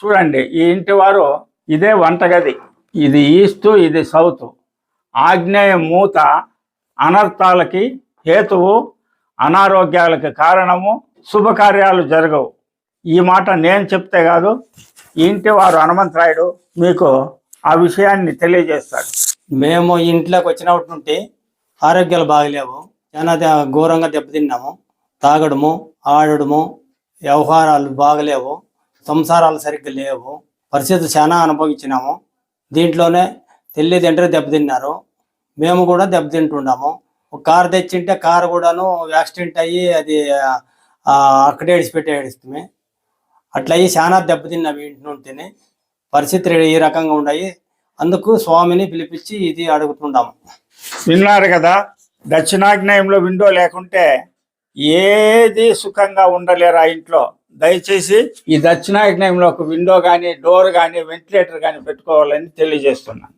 చూడండి ఈ ఇంటి వారు ఇదే వంటగది. ఇది ఈస్ట్ ఇది సౌత్. ఆగ్నేయ మూత అనర్థాలకి హేతువు అనారోగ్యాలకు కారణము శుభకార్యాలు జరగవు. ఈ మాట నేను చెప్తే కాదు ఇంటి వారు హనుమంతరాయుడు మీకు ఆ విషయాన్ని తెలియజేస్తాడు. మేము ఇంట్లోకి వచ్చినప్పటి నుండి ఆరోగ్యాలు బాగలేవు. చాలా ఘోరంగా దెబ్బతిన్నాము. తాగడము ఆడడము వ్యవహారాలు బాగలేవు. సంసారాలు సరిగ్గా లేవు. పరిస్థితులు చాలా అనుభవించినాము. దీంట్లోనే తల్లిదండ్రులు దెబ్బతిన్నారు. మేము కూడా దెబ్బతింటున్నాము ఒక కారు తెచ్చింటే కారు కూడాను యాక్సిడెంట్ అయ్యి అది అక్కడే ఏడిచిపెట్టి ఏడిస్తుంది. అట్లా అయ్యి చాలా దెబ్బతిన్నాము ఇంటి నుండి పరిస్థితులు ఈ రకంగా ఉన్నాయి. అందుకు స్వామిని పిలిపించి ఇది అడుగుతున్నాము విన్నారు కదా దక్షిణాగ్నేయంలో విండో లేకుంటే ఏది సుఖంగా ఉండలేరు ఆ ఇంట్లో. దయచేసి ఈ దక్షిణాయనంలో ఒక విండో కానీ డోర్ కానీ వెంటిలేటర్ కానీ పెట్టుకోవాలని తెలియజేస్తున్నాను.